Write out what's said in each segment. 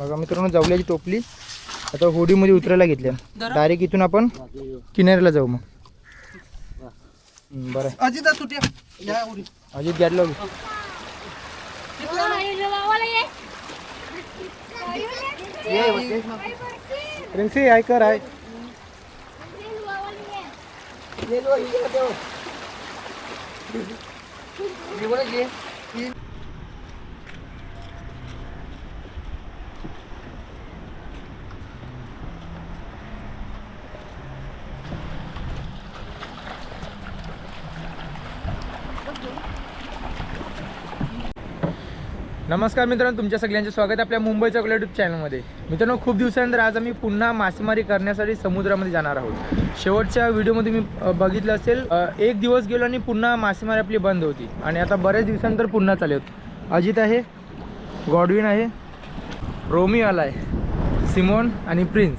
बघा मित्रांनो जावल्याची टोपली. आता होडीमध्ये उतरायला घेतल्या. डायरेक्ट इथून आपण किनाऱ्याला जाऊ मग. बरं. अजित या अजित गॅट प्रिन्सी ऐकर आहे नमस्कार मित्रांनो तुमच्या सगळ्यांचे स्वागत आहे आपल्या मुंबईच्या युट्यूब चॅनलमध्ये. मित्रांनो खूप दिवसानंतर आज आम्ही पुन्हा मासेमारी करण्यासाठी समुद्रामध्ये जाणार आहोत. शेवटच्या व्हिडिओमध्ये मी बघितलं असेल एक दिवस गेलो आणि पुन्हा मासेमारी आपली बंद होती. आणि आता बऱ्याच दिवसानंतर पुन्हा चालू होत अजित आहे गॉडविन आहे रोमी आला आहे सिमोन आणि प्रिन्स.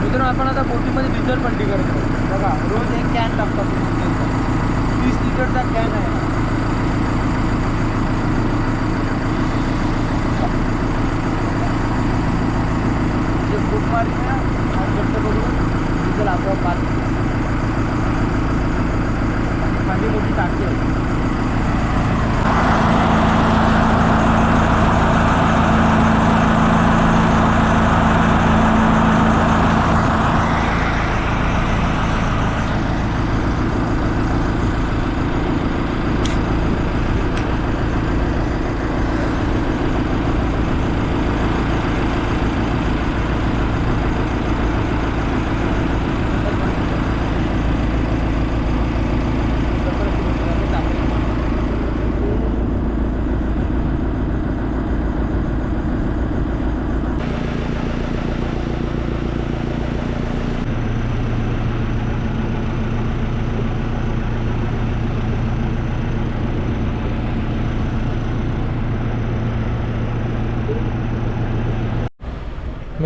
मित्रांनो आपण आता बोटीमध्ये डिझेल पट्टी करतो बघा रोज एक कॅन टाकतात तीस लिटरचा कॅन आहे जे फूट मारली ना आणि घट्ट बघून डिझेल आपोआप पास माझी मोठी टाकी आहे.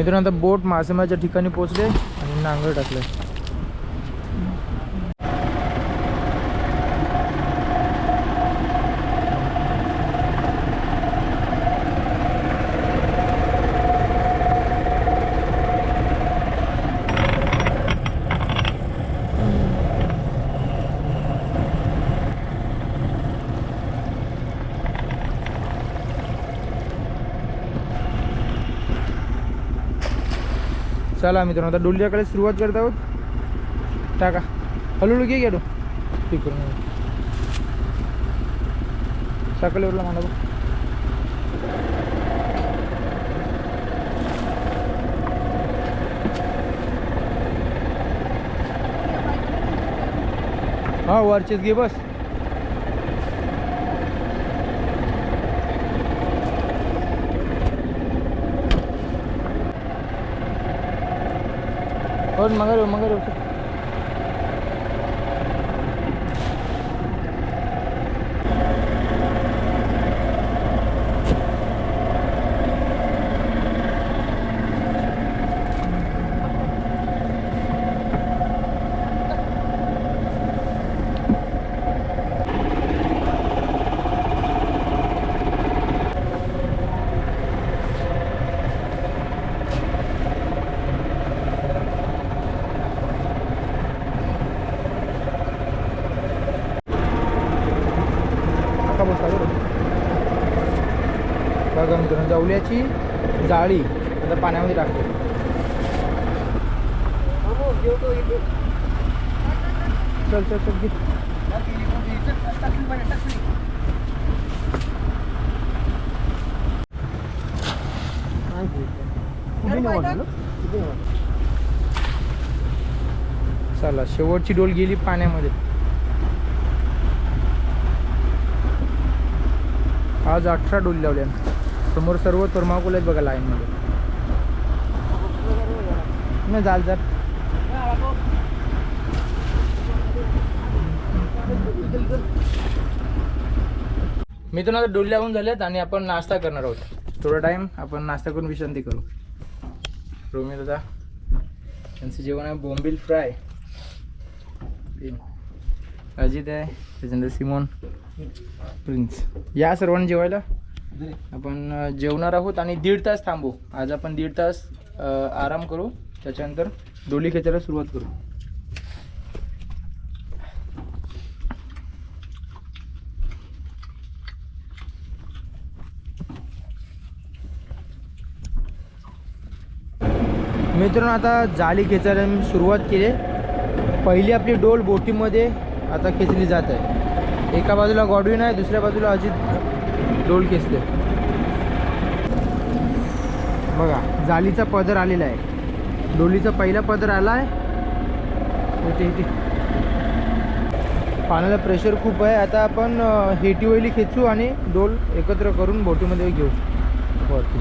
मित्रांनो आता बोट मासेमाच्या ठिकाणी पोहोचले आणि नांगर टाकले चला मित्रांनो आता डोलियाकडे सुरुवात करत आहोत. टाका. हळूहळू घे गेलो तिकडून सकाळी उरला म्हणा हा वरचेच घे बस. Mangaro, mangaro, बघा जाळी आता पाण्यामध्ये टाकतो. चल चल चल चला शेवटची डोल गेली पाण्यामध्ये. आज अठरा डोली लावल्या समोर सर्व थर्माकोल आहेत बघा लाईनमध्ये नाही जाल मी मित्रांनो आता डोली लावून झालेत आणि आपण नाश्ता करणार आहोत. थोडा टाइम आपण नाश्ता करून विश्रांती करू. रोमी दादा त्यांचं जेवण आहे बोंबिल फ्राय. अजित आहे त्याच्यानंतर सिमोन. प्रिन्स. या सर्वांनी जेवायला? आपण जेवणार आहोत आणि दीड तास थांबू. आज आपण दीड तास आराम करू. त्याच्यानंतर डोली खेचायला सुरुवात करू. मित्रांनो आता जाळी खेचायला मी सुरुवात केली. पहिली आपली डोल बोटीमध्ये आता खेचली जात आहे. एका बाजूला गॉडविन आहे दुसऱ्या बाजूला अजित डोल खेचते बघा जालीचा पदर आलेला आहे. डोलीचा पहिला पदर आला आहे इथे इथे. पाण्याला प्रेशर खूप आहे. आता आपण हेटीवैली खेचू आणि डोल एकत्र करून बोटीमध्ये घेऊ. वरती.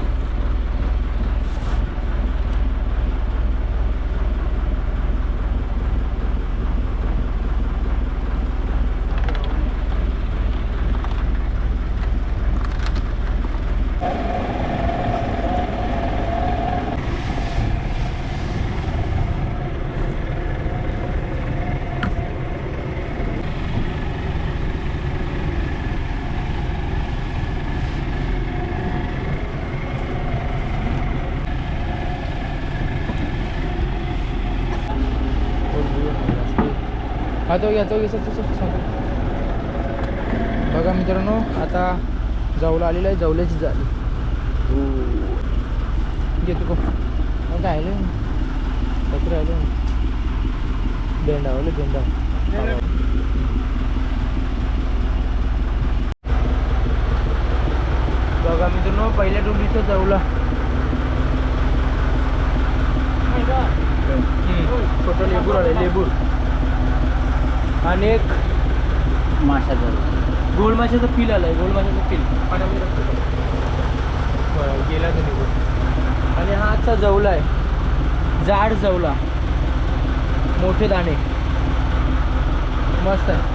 हा तो घ्या तो घ्या सर सर सर बघा मित्रांनो आता जाऊला आलेलं आहे जाऊल्याची झाली घेतो को मग काय आलं? पत्र आलं. बेंडावलं बेंडा बघा मित्रांनो पहिल्या डोलीचं जाऊला. छोटं लेबूर आले लेबूर. आणि एक माशाचं गोल माशाचं पिल आलंय गोल माशाचं पिल पाण्यामध्ये. बरं, गेला तो निघून आणि हा आजचा जवला आहे जाड जवला मोठे दाणे मस्त आहे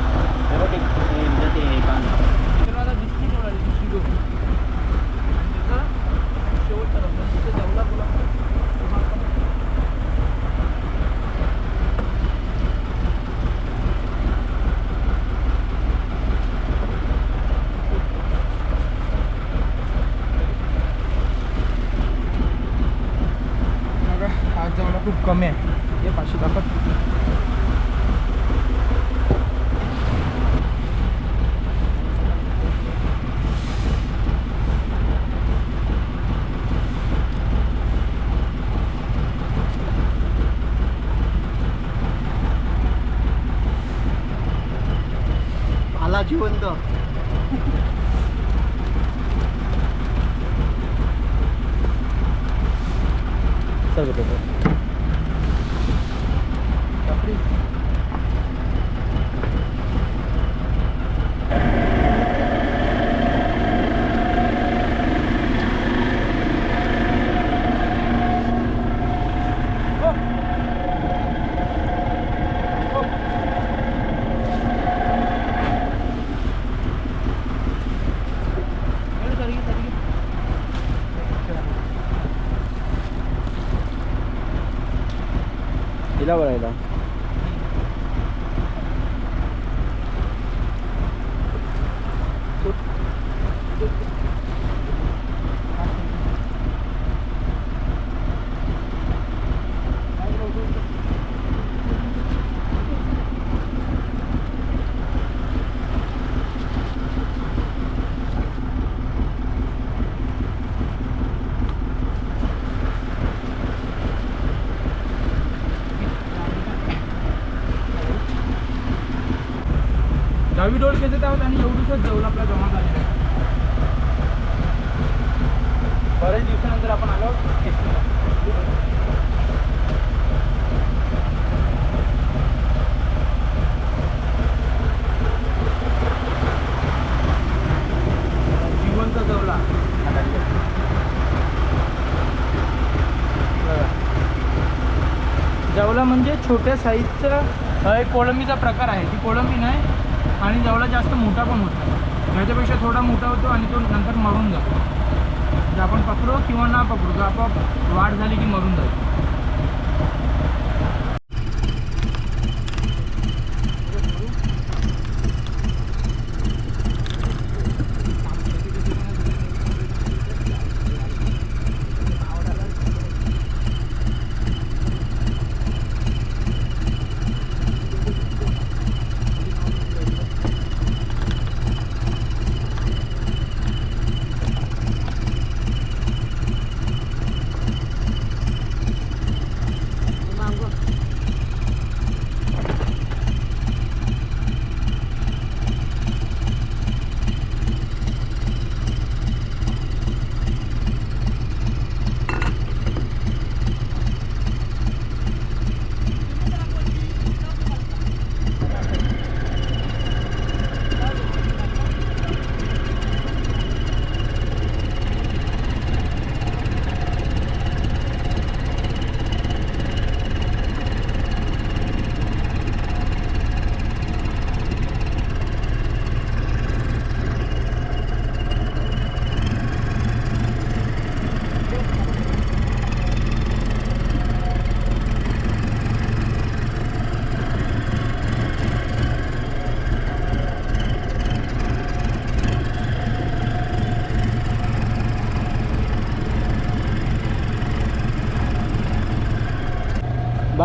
दहावी डोळ खेचत आहोत आणि एवढंच जेवण आपला जमा झालेला आहे. बऱ्याच दिवसानंतर आपण आलो जिवंत जवला जवला म्हणजे छोट्या साईजचा एक कोळंबीचा प्रकार आहे. ती कोळंबी नाही आणि जेवढा जास्त मोठा पण होतो. त्याच्यापेक्षा थोडा मोठा होतो आणि तो नंतर मरून जातो. म्हणजे आपण पकडू किंवा ना पकडू तर आपोआप वाढ झाली की मरून जातो.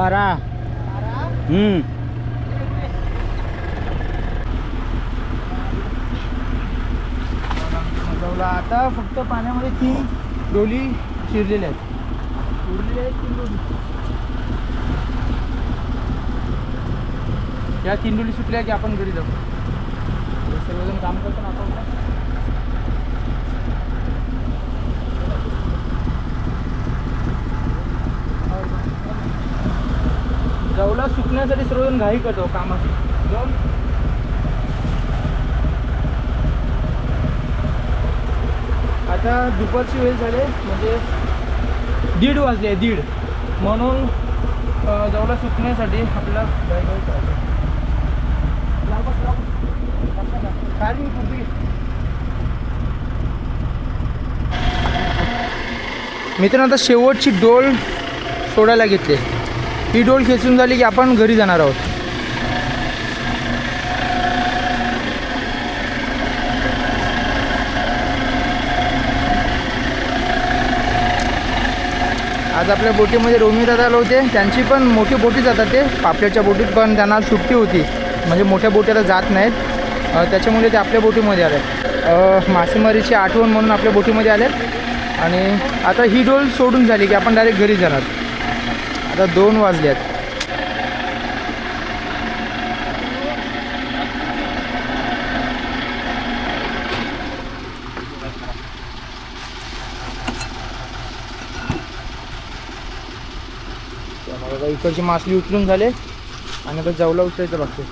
बारा. हम्म. जवला आता फक्त पाण्यामध्ये तीन डोली शिरलेल्या आहेत. उरलेल्या आहेत तीन डोली. या तीन डोली सुटल्या की आपण घरी जाऊ. सगळेजण सर्वजण काम करतो ना आपण जवला सुकण्यासाठी सर्वजण घाई करतो कामाची आता दुपारची वेळ झाले म्हणजे दीड वाजले आहे, दीड. म्हणून जवळ सुटण्यासाठी आपला गाई करायचं. काय कुठे? मित्रांनो आता शेवटची डोल सोडायला घेतली. ही डोल खेचून झाली की आपण घरी जाणार आहोत. आज आपल्या बोटीमध्ये रोमी दादा आले होते. त्यांची पण मोठी बोटी जातात ते. पापल्याच्या बोटीत पण त्यांना सुट्टी होती. म्हणजे मोठ्या बोटीला जात नाहीत. त्याच्यामुळे ते आपल्या बोटीमध्ये आले. मासेमारीची आठवण म्हणून आपल्या बोटीमध्ये आले. आणि आता ही डोल सोडून झाली की आपण डायरेक्ट घरी जाणार. आता दोन वाजले आहेत. इकडची मासली उचलून झाले आणि आता जवला उचलायचं बाकी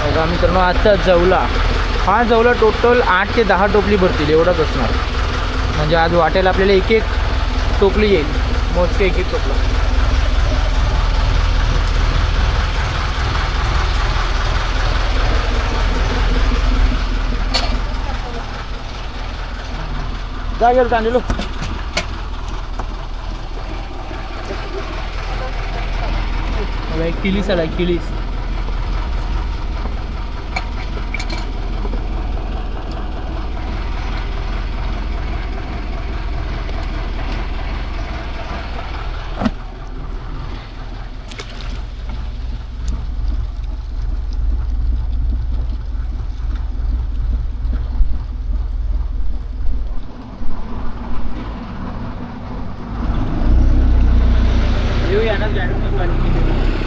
बघा मित्रांनो आजचा जवला. हा जवला टोटल आठ ते दहा टोपली भरतील एवढाच असणार. म्हणजे आज वाटेल आपल्याला एक एक टोपली येईल. मोजके एक एक टोपला. जा गेलो तांदूळ. एक किलीस आला किलीस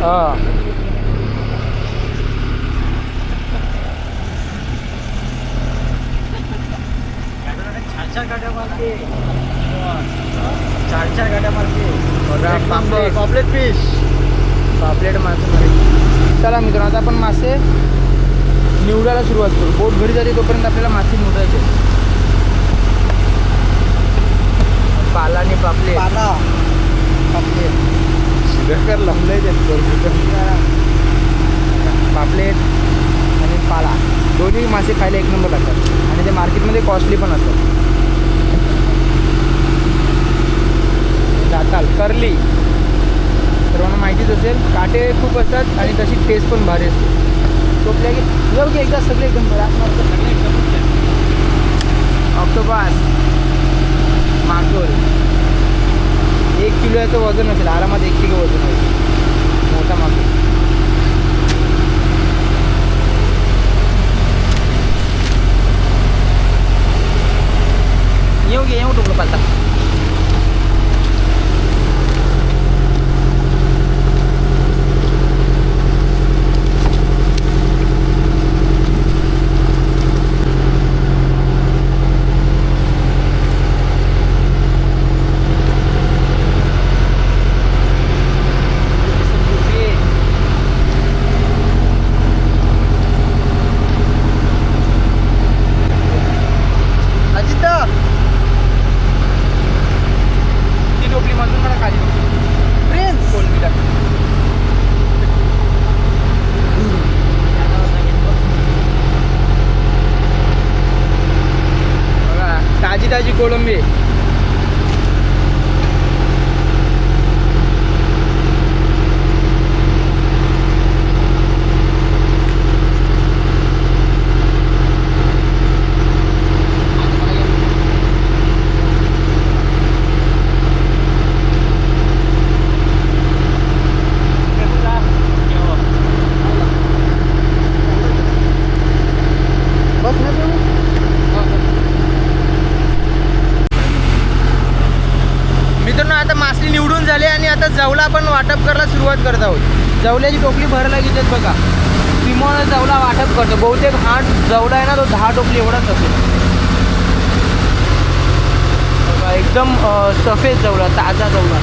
हा चार गाड्या मारते चार चार गाड्या मारते पापलेट. पॉपलेट फिश पापलेट मासे मारे चला मित्रांनो आता आपण मासे निवडायला सुरुवात करू बोट घरी जाते तोपर्यंत आपल्याला मासे निवडायचे पाला आणि पापलेट. पाला. लंबले पापलेट आणि पाला. दोन्ही मासे खायला एक नंबर लागतात. आणि ते मार्केटमध्ये कॉस्टली पण असतात. जाताल करली सर्वांना माहितीच असेल काटे खूप असतात आणि तशी टेस्ट पण भारी असते. सगळे एकदम ऑक्टोपास मागोल एक किलोचं वज़न असेल. आरामात एक किलो वज़न होईल. मोठा मागोल येऊ घे, येऊ टोपलं पालता. सुरुवात करत आहोत. जवल्याची टोपली भरायला घेतात बघा. सिमोन जवला वाटप करतो. बहुतेक हा जवला आहे ना तो दहा टोपली एवढाच असेल. एकदम सफेद जवला ताजा जवला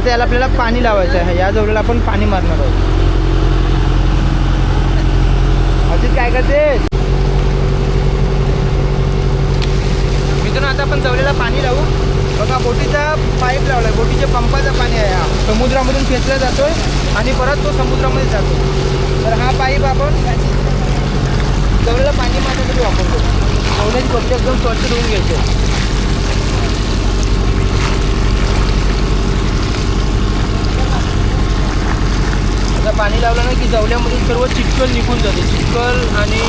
आता याला आपल्याला पाणी लावायचं आहे. या जवळला आपण पाणी मारणार आहोत. अजित काय करते मित्रांनो आता आपण जवळला पाणी लावू. बघा बोटीचा पाईप लावलाय. बोटीच्या पंपाचं पाणी आहे हा. समुद्रामधून खेचला जातोय आणि परत तो समुद्रामध्ये जातो. तर हा पाईप आपण जवळला पाणी मारण्यासाठी वापरतो. जवळची बोटी एकदम स्वच्छ धुवून घ्यायचं. आता पाणी लावलं ना की जवल्यामध्ये सर्व चिखल निघून जाते. चिखल आणि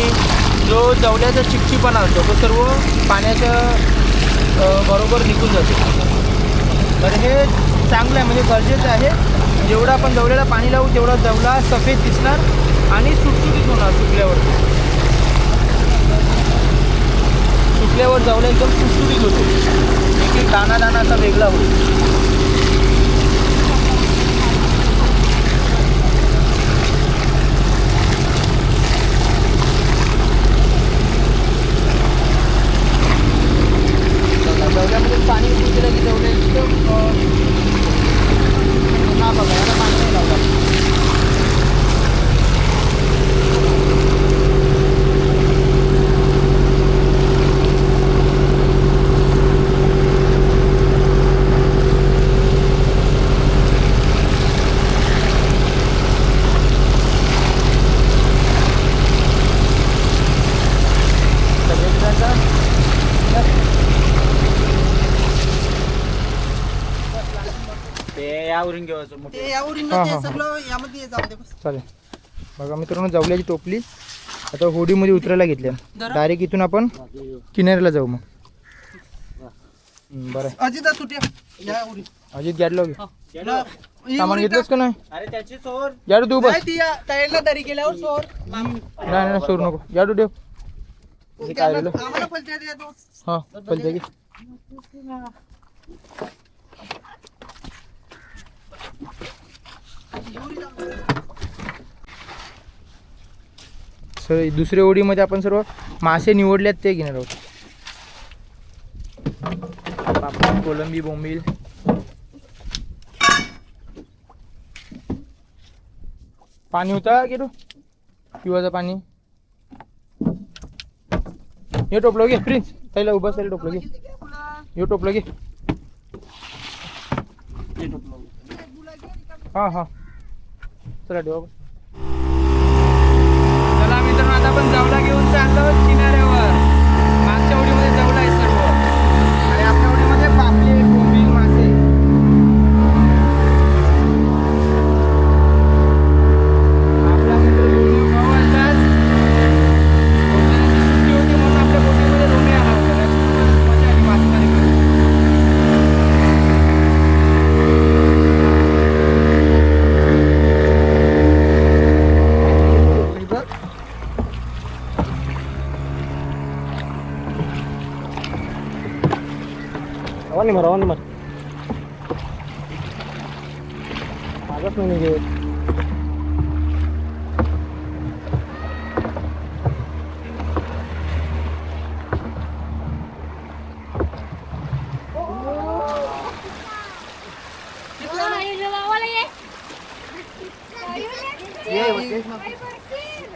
जो जवल्याचा चिकचिपणा असतो तो सर्व पाण्याच्या बरोबर निघून जाते. तर हे चांगलं आहे म्हणजे गरजेचं आहे. जेवढं आपण जवल्याला पाणी लावू तेवढा जवला सफेद दिसणार आणि सुटसुटीत होणार सुकल्यावर सुकल्यावर जवला एकदम सुटसुटीत होतो. एक एक दाना दाना असा वेगळा होतो जवल्यामधून पाणी उडून गेलं की जवल्या एकदम अ, हा बघा याला पाणी नाही लावलं सगळीकडचा ते यावरून घेवायचं मोठे ते यावरून हा, हा. सगळं यामध्ये जाऊ दे बस. चालेल. बघा मित्रांनो जवल्याची टोपली. आता होडीमध्ये उतरायला घेतल्या जरा. डायरेक्ट इथून आपण किनाऱ्याला जाऊ मग. हम्म, बरं आहे. अजित सुट्या या उडी. अजित गॅडलो ही. सामान उडी घेतलंस का? नाही? अरे त्याची. बस. नाही ती या टायरला दरी केल्यावर सोर. नाही नाही सोडू नको. याडू हे काय झालं? आम्हाला पलट्या द्या तो हा पलते सर दुसऱ्या ओढीमध्ये आपण सर्व मासे निवडल्यात ते घेणार आहोत. पापड कोलंबी बोंबील. पाणी होता की तू पिवाचं पाणी. हे टोपलं घे प्रिन्स. त्याला उभा असेल टोपलं घे. हे टोपलं घे. हा हा. चला